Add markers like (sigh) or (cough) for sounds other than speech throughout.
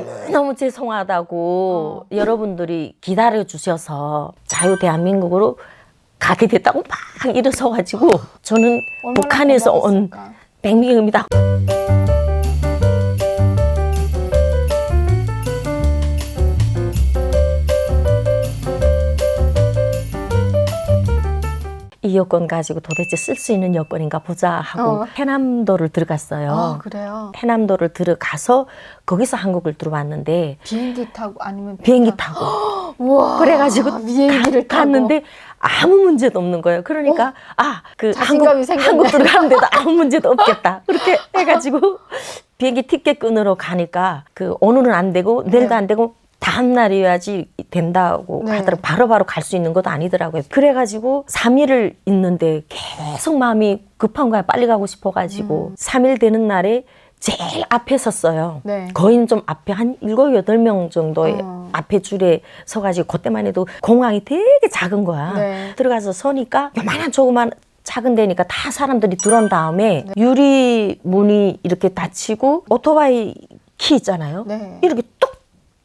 너무너무 죄송하다고 여러분들이 기다려 주셔서 자유 대한민국으로 가게 됐다고 막 일어서 가지고 저는 얼마나 북한에서 온. 백미입니다. 이 여권 가지고 도대체 쓸 수 있는 여권인가 보자 하고 어. 해남도를 들어갔어요. 아 그래요. 해남도를 들어가서 거기서 한국을 들어왔는데 비행기 타고 아니면 배 비행기 타고? (gasps) 우와. 그래가지고 비행기를 가- 타고. 갔는데 아무 문제도 없는 거예요. 그러니까 아그 한국 생겼네. 한국 들어가는데도 아무 (laughs) 문제도 없겠다. 그렇게 해가지고 (laughs) 비행기 티켓 끊으러 가니까 그 오늘은 안 되고 내일도 네. 안 되고 다음 날이어야지 된다고 네. 하더라고 바로바로 갈 수 있는 것도 아니더라고요. 그래가지고 3일을 있는데 계속 마음이 급한 거야. 빨리 가고 싶어가지고 음. 3일 되는 날에 제일 앞에 섰어요. 네. 거의 좀 앞에 한 일곱 여덟 명 정도의 어. 앞에 줄에 서가지고 그때만 해도 공항이 되게 작은 거야. 네. 들어가서 서니까 요만한 조그만 작은 데니까 다 사람들이 들어온 다음에 네. 유리 문이 이렇게 닫히고 오토바이 키 있잖아요. 네. 이렇게 뚝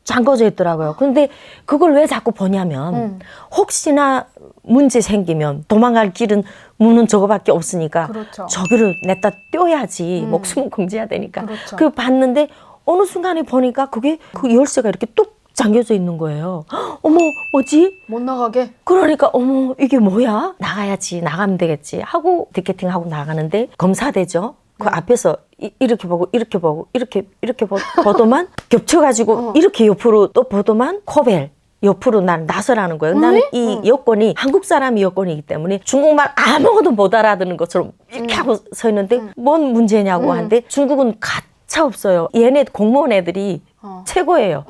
잠궈져 있더라고요. 근데 그걸 왜 자꾸 보냐면 음. 혹시나 문제 생기면 도망갈 길은 문은 저거밖에 없으니까 그렇죠. 저기를 냈다 떼어야지 음. 목숨은 공지해야 되니까 그렇죠. 그 봤는데 어느 순간에 보니까 그게 그 열쇠가 이렇게 뚝 잠겨져 있는 거예요. 헉, (gasps) 어머 뭐지? 못 나가게. 그러니까 어머 이게 뭐야? 나가야지 나가면 되겠지 하고 티켓팅 하고 나가는데 검사되죠. 그 네. 앞에서 이, 렇게 보고 이렇게 보고 이렇게 이렇게 보, 보더만 (laughs) 겹쳐가지고 어. 이렇게 옆으로 또 보더만 코벨 옆으로 난 나서라는 거예요. 나는 이 응. 여권이 한국 사람 여권이기 때문에 중국말 아무것도 못 알아듣는 것처럼 이렇게 응. 하고 서 있는데 뭔 문제냐고 응. 하는데 중국은 가차 없어요. 얘네 공무원 애들이 어. 최고예요.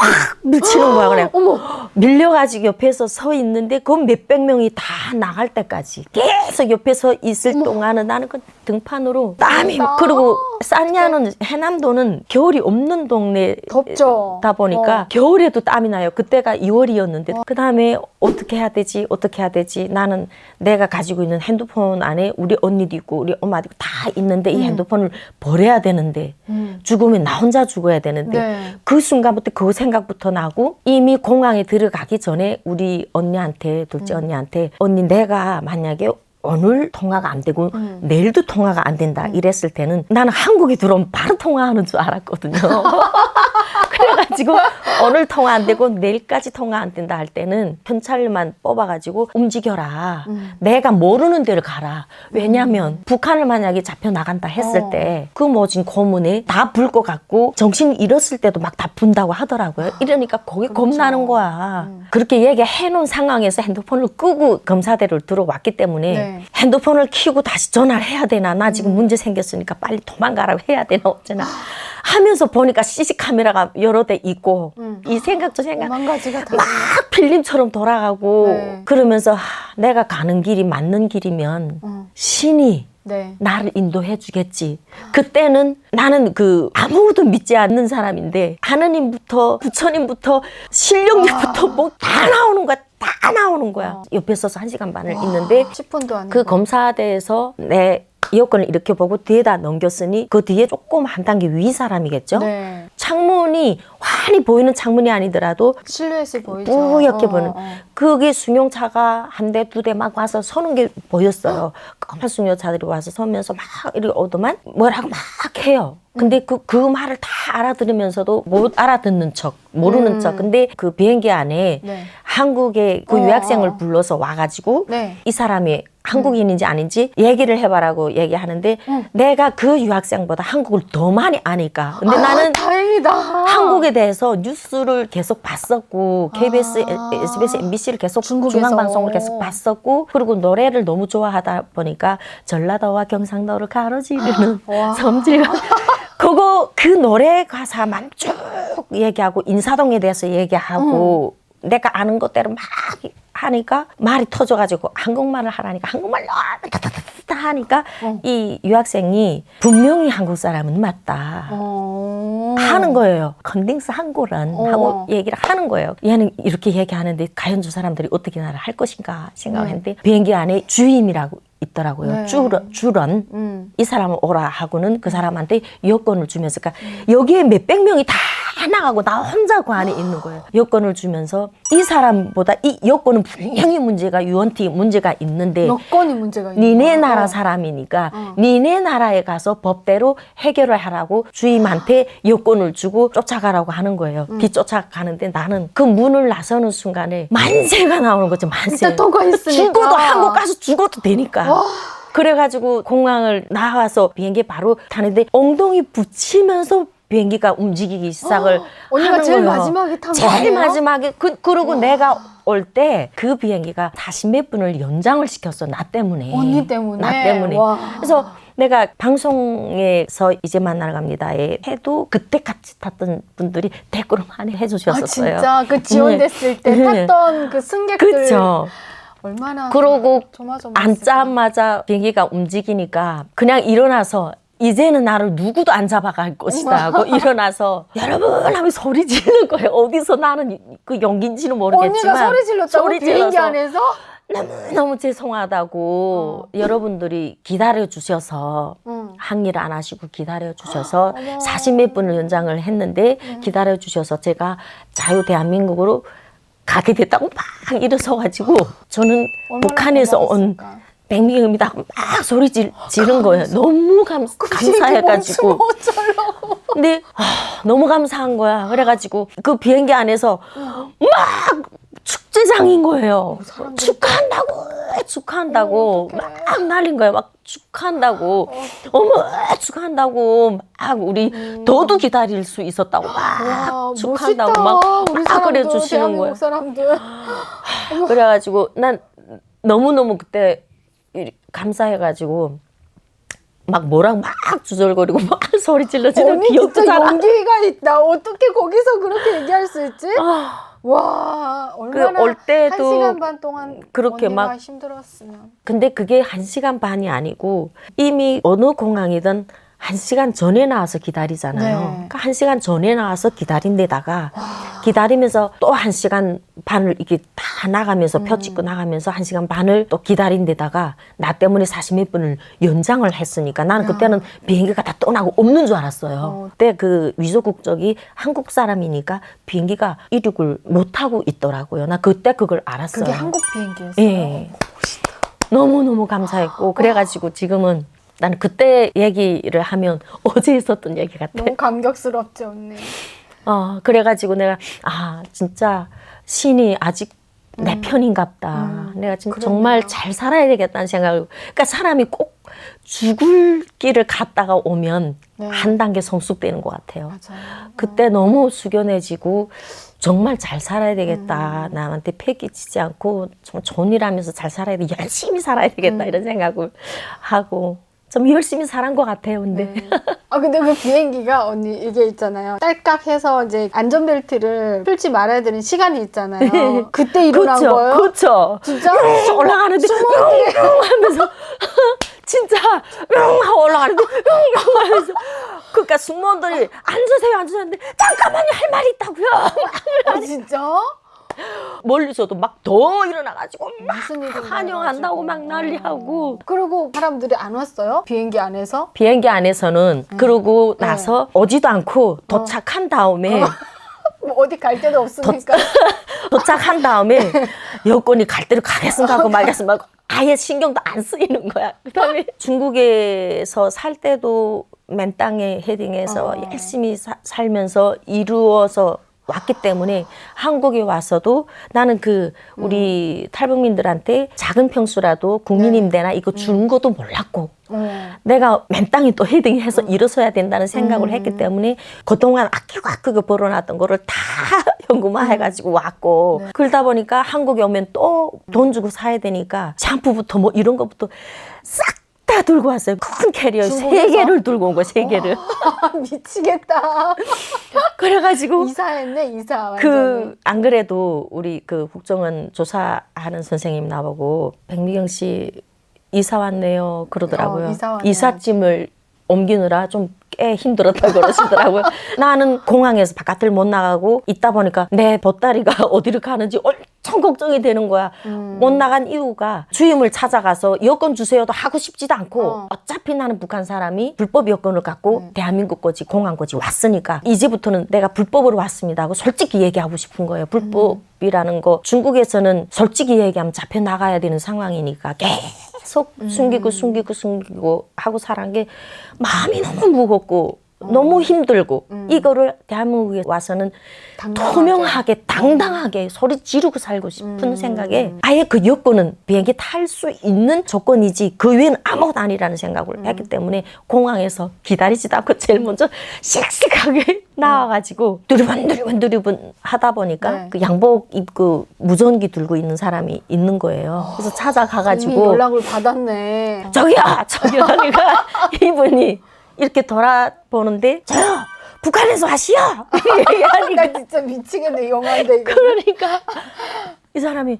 응. 확 밀치는 거야 그냥. (gasps) 어머. 밀려가지고 옆에서 서 있는데 그 몇백 명이 다 나갈 때까지 계속 옆에 서 있을 동안은 나는 그 등판으로 땀이 덥다. 그리고 산야는 해남도는 겨울이 없는 동네다 덥죠. 보니까 어. 겨울에도 땀이 나요. 그때가 2월이었는데 그 다음에 어떻게 해야 되지 어떻게 해야 되지 나는 내가 가지고 있는 핸드폰 안에 우리 언니도 있고 우리 엄마도 있고 다 있는데 이 음. 핸드폰을 버려야 되는데 음. 죽으면 나 혼자 죽어야 되는데 네. 그 순간부터 그 생각 부터 나고 이미 공항에 들어가기 전에 우리 언니한테 둘째 음. 언니한테 언니 내가 만약에 오늘 통화가 안 되고 음. 내일도 통화가 안 된다 이랬을 때는 나는 한국에 들어오면 바로 통화하는 줄 알았거든요. (laughs) 그래가지고 오늘 통화 안 되고 내일까지 통화 안 된다 할 때는 현찰만 뽑아가지고 움직여라. 음. 내가 모르는 데를 가라. 왜냐면 북한을 만약에 잡혀 나간다 했을 어. 때그 모진 고문에 다 불 것 같고 정신 잃었을 때도 막 다 분다고 하더라고요. 이러니까 거기 그렇죠. 겁나는 거야. 음. 그렇게 얘기해 놓은 상황에서 핸드폰을 끄고 검사대를 들어왔기 때문에 네. 핸드폰을 키고 다시 전화를 해야 되나 나 지금 문제 생겼으니까 빨리 도망가라고 해야 되나 어쩌나 하면서 보니까 CC 카메라가 여러 대 있고 음. 이 생각 저 생각. 막 필름처럼 돌아가고 네. 그러면서 하, 내가 가는 길이 맞는 길이면 음. 신이 네. 나를 인도해 주겠지. 그때는 나는 그 아무것도 믿지 않는 사람인데 하느님부터 부처님부터 실력님부터 와. 뭐다 나오는 거야. 다 나오는 거야. 어. 옆에 서서 한 시간 반을 있는데 10분도 아니고. 그 검사대에서 내 여권을 이렇게 보고 뒤에다 넘겼으니 그 뒤에 조금 한 단계 위 사람이겠죠. 네. 창문이 환히 보이는 창문이 아니더라도 실루엣이 보이죠. 뿌옇게 어, 보는 어. 그게 승용차가 한 대 두 대 막 와서 서는 게 보였어요. 까만 승용차들이 와서 서면서 막 이렇게 오더만 뭐라고 막 해요. 근데 그, 그 말을 다 알아들으면서도 못 알아듣는 척, 모르는 음. 척. 근데 그 비행기 안에 네. 한국의 그 어, 유학생을 어. 불러서 와가지고 네. 이 사람이 한국인인지 아닌지 얘기를 해봐라고 얘기하는데 음. 내가 그 유학생보다 한국을 더 많이 아니까. 근데 아, 나는 다행이다. 한국에 대해서 뉴스를 계속 봤었고 KBS, 아. SBS, MBC를 계속 중국에서. 중앙 방송을 계속 봤었고 그리고 노래를 너무 좋아하다 보니까 전라도와 경상도를 가로지르는 (gasps) 와. 섬질과 (laughs) 그거 그 노래 가사만 쭉 얘기하고 인사동에 대해서 얘기하고 내가 아는 것대로 막 하니까 말이 터져가지고 한국말을 하라니까 한국말로 따따따따 하니까 어. 이 유학생이 분명히 한국 사람은 맞다. 어. 하는 거예요. 컨딩스 한 거란 어. 하고 얘기를 하는 거예요. 얘는 이렇게 얘기하는데 과연 저 사람들이 어떻게 나를 할 것인가 생각을 네. 했는데 비행기 안에 주임이라고 있더라고요. 네. 주런, 주런. 음. 이 사람을 오라 하고는 그 사람한테 여권을 주면서 그러니까 여기에 몇백 명이 다 다 나가고 나 혼자 그 안에 있는 거예요. 여권을 주면서 이 사람보다 이 여권은 분명히 문제가 유언티 문제가 있는데 여건이 문제가 있는 니네 거야. 나라 어. 사람이니까 어. 니네 나라에 가서 법대로 해결을 하라고 주임한테 여권을 주고 쫓아가라고 하는 거예요. 음. 비 쫓아가는데 나는 그 문을 나서는 순간에 만세가 나오는 거죠. 만세. 죽어도 한국 가서 죽어도 되니까. 그래가지고 공항을 나와서 비행기 바로 타는데 엉덩이 붙이면서 비행기가 움직이기 시작을 언니가 하는 제일 거예요. 마지막에 제일 아니에요? 마지막에 그 그리고 내가 올 때 그 비행기가 다시 몇 분을 연장을 시켰어 나 때문에 언니 때문에? 나 때문에 와. 그래서 내가 방송에서 이제 만나러 갑니다에 해도 그때 같이 탔던 분들이 댓글을 많이 아 해주셨었어요. 진짜 그 지원됐을 때 네. 탔던 그 승객들 그렇죠. 얼마나 그러고 조마조마했을까. 앉자마자 비행기가 움직이니까 그냥 일어나서 이제는 나를 누구도 안 잡아갈 것이다 하고 일어나서 여러분 하면 소리 지르는 거예요. 어디서 나는 이- 그 연기인지는 모르겠지만 언니가 소리 질렀다고 소리 비행기 질러서 안에서 너무 죄송하다고 여러분들이 기다려 주셔서 응. 항의를 안 하시고 기다려 주셔서 어머. 40몇 분을 연장을 했는데 기다려 주셔서 제가 자유 대한민국으로 가게 됐다고 막 일어서 가지고 저는 얼마나 북한에서 온 고마웠을까. 백미경입니다 막 소리 질, 지른 거예요. 너무 감, 그 감사해가지고. 근데 아, 너무 감사한 거야. 그래가지고 그 비행기 안에서 막 축제장인 거예요. 사람들이 축하한다고 축하한다고. 막 날린 거예요. 막 축하한다고 어머 축하한다고 막 우리 더도 기다릴 수 있었다고 막 와, 축하한다고 멋있다. 막, 우리 막 사람들, 그래 주시는 거예요. 사람들. 그래가지고 난 너무너무 그때 이- 감사해가지고 막 뭐랑 막 주절거리고 막 (laughs) 소리 질러지는 언니 기억도 진짜 잘 안. 용기가 있다. 어떻게 거기서 그렇게 얘기할 수 있지? 아, 와 얼마나 올 때도 한 시간 반 동안 그렇게 막- 힘들었으면 근데 그게 한 시간 반이 아니고 이미 어느 공항이든 한 시간 전에 나와서 기다리잖아요. 네. 그러니까 한 시간 전에 나와서 기다린 데다가 기다리면서 또 한 시간 반을 이렇게 다 나가면서 표 찍고 나가면서 한 시간 반을 또 기다린 데다가 나 때문에 40몇 분을 연장을 했으니까 나는 그때는 비행기가 다 떠나고 없는 줄 알았어요. 어. 그때 그 위조 국적이 한국 사람이니까 비행기가 이륙을 못 하고 있더라고요. 나 그때 그걸 알았어요. 그게 한국 비행기였어요. 예. 너무너무 감사했고 그래가지고 지금은 나는 그때 얘기를 하면 (laughs) 어제 있었던 얘기 같아. 너무 감격스럽지 언니. 어 그래가지고 내가 아 진짜 신이 아직 내 편인갑다. 음, 내가 지금 그러네요. 정말 잘 살아야 되겠다는 생각을. 그러니까 사람이 꼭 죽을 길을 갔다가 오면 네. 한 단계 성숙되는 것 같아요. 맞아요. 그때 너무 숙연해지고 정말 잘 살아야 되겠다. 남한테 패기치지 않고 일 하면서 잘 살아야 돼. 열심히 살아야 되겠다. 이런 생각을 하고 좀 열심히 살한 것 같아요. 근데 네. 아 근데 그 비행기가 언니 이게 있잖아요. 딸깍 해서 이제 안전벨트를 풀지 말아야 되는 시간이 있잖아요. (laughs) 그때 일어난 그렇죠. 거예요? 그렇죠. 진짜? 올라가는데 웅웅 하면서 (laughs) 진짜 웅 하고 올라가는데 웅웅 하면서 그러니까 승무원들이 앉으세요 앉으세요 하는데 잠깐만요 할 말이 있다고요. 아 진짜? 멀리서도 막 더 일어나가지고 막 무슨 일이 환영한다고 막 난리하고 그리고 사람들이 안 왔어요? 비행기 안에서? 비행기 안에서는 그러고 네. 나서 오지도 않고 도착한 다음에 (laughs) 뭐 어디 갈 데도 없으니까. (laughs) 도착한 다음에 (laughs) 여권이 갈 대로 가겠습니까 하고 말겠습니까 하고 아예 신경도 안 쓰이는 거야. 그다음에 중국에서 살 때도 맨 땅에 헤딩해서 어. 열심히 사- 살면서 이루어서 왔기 때문에 한국에 와서도 나는 그 우리 탈북민들한테 작은 평수라도 국민임대나 이거 주는 것도 몰랐고 어. 내가 맨 땅에 또 헤딩해서 일어서야 된다는 생각을 음. 했기 때문에 그동안 아끼고 아끼고 벌어놨던 거를 다 (laughs) 현금화해가지고 왔고 네. 그러다 보니까 한국에 오면 또 돈 주고 사야 되니까 샴푸부터 뭐 이런 것부터 싹 다 들고 왔어요. 큰 캐리어 세 중국에서? 개를 들고 온 거야, 세 개를. 아, (laughs) 미치겠다. 그래가지고 이사했네 이사 완전히. 그안 그래도 우리 그 국정원 조사하는 선생님 나보고 백미경 씨 이사 왔네요 그러더라고요. 어, 이사 왔네요. 짐을 옮기느라 좀 꽤 힘들었다 그러시더라고요. (laughs) 나는 공항에서 바깥을 못 나가고 있다 보니까 내 보따리가 (laughs) 어디를 가는지 엄청 걱정이 되는 거야. 음. 못 나간 이유가 주임을 찾아가서 여권 주세요도 하고 싶지도 않고 어. 어. 차피 나는 북한 사람이 불법 여권을 갖고 음. 대한민국 거지 공안 거지 왔으니까 이제부터는 내가 불법으로 왔습니다 하고 솔직히 얘기하고 싶은 거예요. 불법이라는 거 중국에서는 솔직히 얘기하면 잡혀 나가야 되는 상황이니까 계속 음. 숨기고 숨기고 숨기고 하고 살한 게 마음이 너무 무겁고 너무 힘들고 이거를 대한민국에 와서는 당당하게. 투명하게 당당하게 소리 지르고 살고 싶은 생각에 아예 그 여권은 비행기 탈 수 있는 조건이지 그 외에는 아무것도 아니라는 생각을 했기 때문에 공항에서 기다리지도 않고 제일 먼저 씩씩하게 (laughs) 나와가지고 두리번 두리번 두리번 하다 보니까 네. 그 양복 입고 무전기 들고 있는 사람이 있는 거예요. 그래서 이미 찾아가가지고 연락을 받았네. 저기요 저기요 (laughs) 그러니까 이분이 이렇게 돌아보는데 저요 북한에서 얘기하니까 나 진짜 미치겠네 영화인데 이거. 그러니까 이 사람이 에?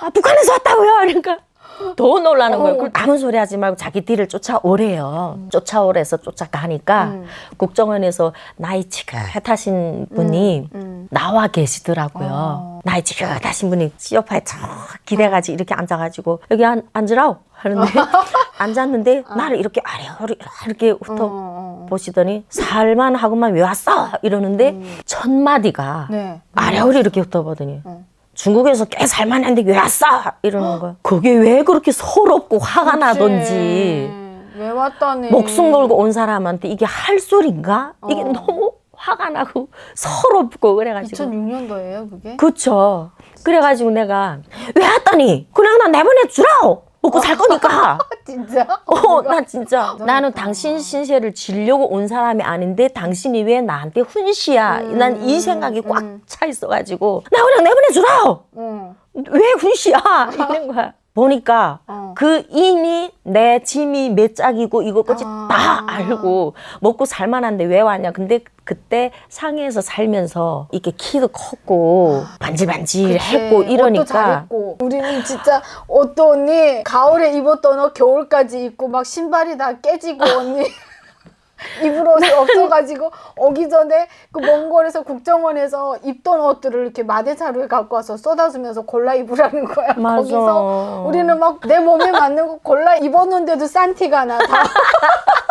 아 북한에서 왔다고요 그러니까 더 놀라는 거예요. 어. 그걸 아무 소리 하지 말고 자기 뒤를 쫓아오래요. 쫓아오래서 쫓아가니까 음. 국정원에서 나이 지긋하신 분이 음. 나와 계시더라고요. 어. 나이 지긋하신 분이 소파에 저 기대가지고 이렇게 앉아가지고 여기 앉, 앉으라고 하는데 (laughs) 앉았는데 나를 이렇게 아래로 이렇게 훑어 어, 어, 어. 보시더니 살만 하고만 왜 왔어 이러는데 첫 마디가 네. 아래로 이렇게 훑어 보더니 어. 중국에서 꽤 살만한데 왜 왔어 이러는 거야. 그게 왜 그렇게 서럽고 화가 나던지 왜 왔다니? 목숨 걸고 온 사람한테 이게 할 소린가? 이게 어. 너무 화가 나고 (laughs) 서럽고 그래가지고 2006년도예요 그게? 그쵸. 그래가지고 내가 왜 왔더니 그냥 나 내보내 주라 먹고 살 거니까. (laughs) 진짜? 어, 나 진짜 나는. 당신 신세를 지려고 온 사람이 아닌데 당신이 왜 나한테 훈시야? 난이 생각이 꽉 음. 차 있어가지고 나 그냥 내보내 주라. 어. 왜 훈시야? (laughs) 이런 거야. 보니까 어. 그 이미 내 짐이 몇 짝이고 이것까지 아. 다 알고 먹고 살만한데 왜 왔냐. 근데 그때 상해에서 살면서 이렇게 키도 컸고 반질반질했고 그치. 옷도 이러니까 잘했고. 우리는 진짜 옷도 언니 가을에 입었던 옷 겨울까지 입고 막 신발이 다 깨지고 (laughs) 언니 입을 옷이 없어가지고 오기 전에 그 몽골에서 국정원에서 입던 옷들을 이렇게 마대자루에 갖고 와서 쏟아주면서 골라 입으라는 거야. 맞아. 거기서 우리는 막 내 몸에 맞는 거 골라 입었는데도 싼 티가 나. 다. (laughs)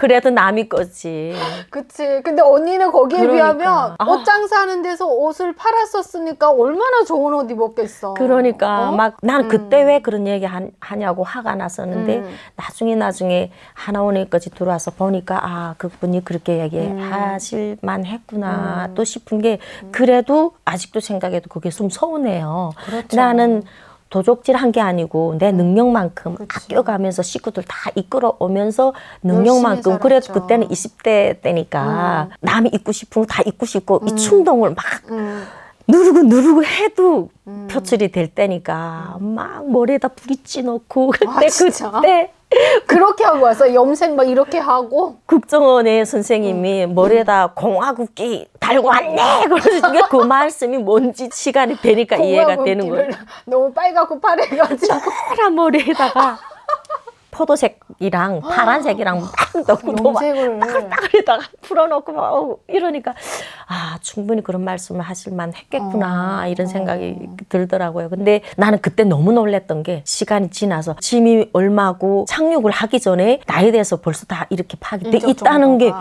그래도 남이 거지. 그치. 근데 언니는 거기에 그러니까. 비하면 아. 옷 장사하는 데서 옷을 팔았었으니까 얼마나 좋은 옷 입었겠어. 그러니까 어? 막 음. 그때 왜 그런 얘기 하, 하냐고 화가 났었는데 음. 나중에 나중에 하나원에까지 들어와서 보니까 아 그분이 그렇게 음. 얘기하실 만했구나 또 싶은 게 그래도 아직도 생각해도 그게 좀 서운해요. 그렇죠. 나는 도적질 한 게 아니고 내 능력만큼 그치. 아껴가면서 식구들 다 이끌어 오면서 능력만큼 그래도. 그때는 20대 때니까 남이 입고 싶은 거 다 입고 싶고 이 충동을 막 음. 누르고 누르고 해도 표출이 될 때니까 막 머리에다 부딪지 놓고 그때 아? 그때 (laughs) 그렇게 하고 와서 염색 막 이렇게 하고. 국정원의 선생님이 머리에다 공화국기 달고 왔네! 그러시니까 그 (laughs) 말씀이 뭔지 시간이 되니까 이해가 되는 거예요. 공화국기를 너무 빨갛고 파래가지고. 파란 머리에다가 포도색이랑 파란색이랑 막 넣고 막 염색을 따글따글에다가 풀어놓고 막 이러니까 아 충분히 그런 말씀을 하실 만 했겠구나 어. 이런 생각이 들더라고요. 근데 나는 그때 너무 놀랬던 게 시간이 지나서 짐이 얼마고 착륙을 하기 전에 나에 대해서 벌써 다 이렇게 파악돼 인적 있다는 게.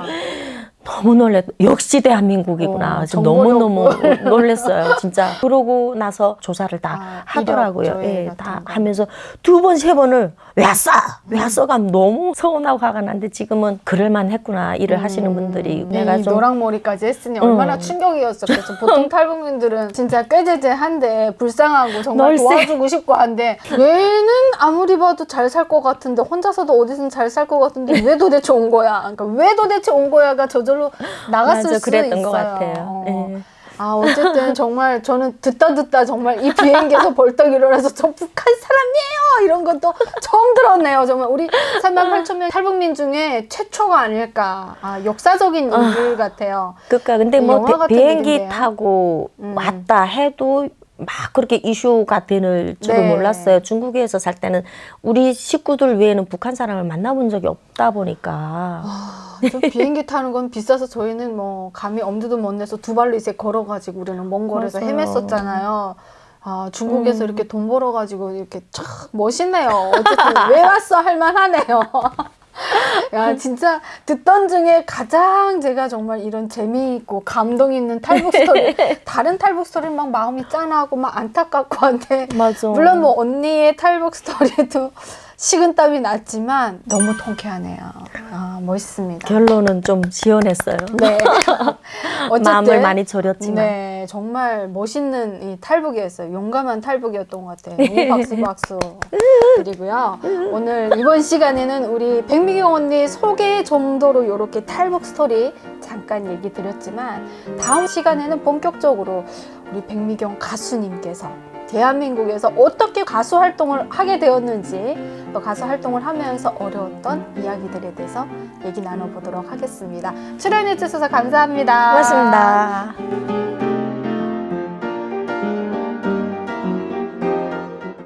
너무 놀랬. 역시 대한민국이구나. 어, 지금 너무 너무 정보력. 놀랬어요. 진짜. (laughs) 그러고 나서 조사를 다 아, 하더라고요. 예, 다 거. 하면서 두 번 세 번을 왜 왔어? 왜 왔어가 너무 서운하고 화가 났는데 지금은 그럴만 했구나 일을 하시는 분들이 네, 내가 이좀 노랑머리까지 했으니 얼마나 음. 충격이었었겠어. (laughs) 보통 탈북민들은 진짜 꾀재재한데 불쌍하고 정말 널세. 도와주고 싶고 한데 얘는 아무리 봐도 잘 살 것 같은데 혼자서도 어디선 잘 살 것 같은데 왜 도대체 온 거야? 그러니까 왜 도대체 온 거야가 저 절로 나갔을 맞아, 수 그랬던 있어요. 것 같아요. 어. 예. 아 어쨌든 정말 저는 듣다 듣다 정말 이 비행기에서 벌떡 일어나서 저 북한 사람이에요 이런 것도 처음 들었네요 정말 우리 3만 8천 명 탈북민 중에 최초가 아닐까 아 역사적인 일들 같아요 그러니까 근데 뭐 비- 일인데요. 타고 음. 왔다 해도 막 그렇게 이슈가 되는 줄은 네. 몰랐어요. 중국에서 살 때는 우리 식구들 외에는 북한 사람을 만나본 적이 없다 보니까 아, 좀 비행기 타는 건 비싸서 저희는 뭐 감히 엄두도 못 내서 두 발로 이제 걸어가지고 우리는 몽골에서 맞아요. 헤맸었잖아요. 아, 중국에서 음. 이렇게 돈 벌어가지고 이렇게 참 멋있네요. 어쨌든 왜 왔어 할 만하네요. 야 진짜 듣던 중에 가장 제가 정말 이런 재미있고 감동 있는 탈북 스토리 (laughs) 다른 탈북 스토리는 막 마음이 짠하고 막 안타깝고 한데 맞아. 물론 뭐 언니의 탈북 스토리도 식은땀이 났지만 너무 통쾌하네요. 아 멋있습니다. 결론은 좀 시원했어요. 네. (laughs) 어쨌든 마음을 많이 졸였지만 네 정말 멋있는 이 탈북이었어요. 용감한 탈북이었던 것 같아요. 이 박수 박수 드리고요. 오늘 이번 시간에는 우리 백미경 언니 소개 정도로 이렇게 탈북 스토리 잠깐 얘기 드렸지만 다음 시간에는 본격적으로 우리 백미경 가수님께서 대한민국에서 어떻게 가수 활동을 하게 되었는지 또 가수 활동을 하면서 어려웠던 이야기들에 대해서 얘기 나눠보도록 하겠습니다. 출연해 주셔서 감사합니다. 고맙습니다.